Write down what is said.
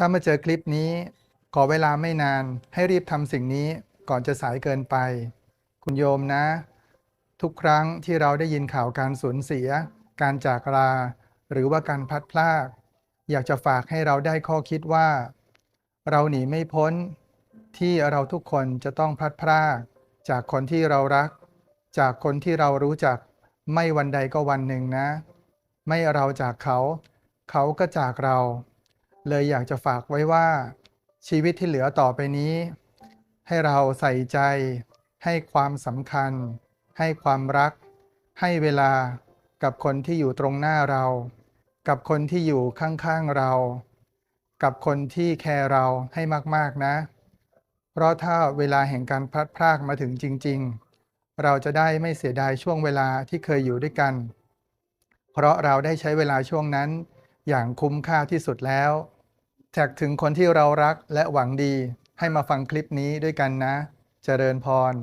ถ้ามาเจอคลิปนี้ ขอเวลาไม่นานให้รีบทำสิ่งนี้ก่อนจะสายเกินไป คุณโยมนะ ทุกครั้งที่เราได้ยินข่าวการสูญเสีย การจากลา หรือว่าการพัดพราก อยากจะฝากให้เราได้ข้อคิดว่า เราหนีไม่พ้น ที่เราทุกคนจะต้องพัดพราก จากคนที่เรารัก จากคนที่เรารู้จัก ไม่วันใดก็วันหนึ่งนะ ไม่เราจากเขา เขาก็จากเรา เลยอยากจะฝากไว้ว่าชีวิตที่เหลือต่อไปนี้ ให้เราใส่ใจ ให้ความสำคัญ ให้ความรัก ให้เวลากับคนที่อยู่ตรงหน้าเรา กับคนที่อยู่ข้างๆเรา กับคนที่แคร์เราให้มากๆนะ เพราะถ้าเวลาแห่งการพลัดพรากมาถึงจริง ๆ เราจะได้ไม่เสียดายช่วงเวลาที่เคยอยู่ด้วยกัน เพราะเราได้ใช้เวลาช่วงนั้นอย่างคุ้มค่าที่สุดแล้ว แท็กถึงคนที่เรารักและหวังดีให้มาฟังคลิปนี้ด้วยกันนะ เจริญพร